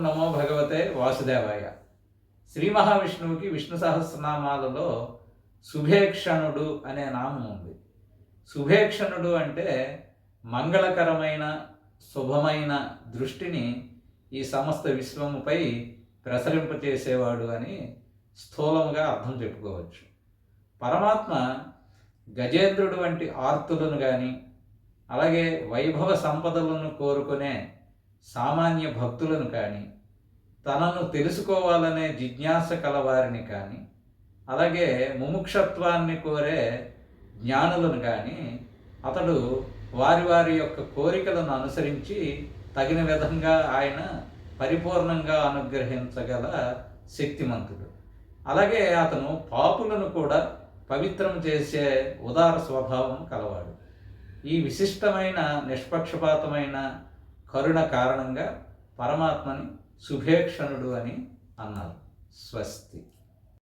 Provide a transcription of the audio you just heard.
నమో భగవతే వాసుదేవాయ. శ్రీ మహావిష్ణువుకి విష్ణు సహస్రనామాలలో శుభేక్షణుడు అనే నామం ఉంది. శుభేక్షణుడు అంటే మంగళకరమైన శుభమైన దృష్టిని ఈ సమస్త విశ్వముపై ప్రసరింపచేసేవాడు అని స్థూలముగా అర్థం చెప్పుకోవచ్చు. పరమాత్మ గజేంద్రుడు వంటి ఆర్తులను కానీ అలాగే వైభవ సంపదలను కోరుకునే సామాన్య భక్తులను కానీ తనను తెలుసుకోవాలనే జిజ్ఞాస కలవారిని కానీ అలాగే ముముక్షత్వాన్ని కోరే జ్ఞానులను కానీ అతడు వారి వారి యొక్క కోరికలను అనుసరించి తగిన విధంగా ఆయన పరిపూర్ణంగా అనుగ్రహించగల శక్తిమంతుడు. అలాగే అతను పాపులను కూడా పవిత్రం చేసే ఉదార స్వభావం కలవాడు. ఈ విశిష్టమైన నిష్పక్షపాతమైన కరుణ కారణంగా పరమాత్మని శుభేక్షణుడు అని అన్నారు. స్వస్తి.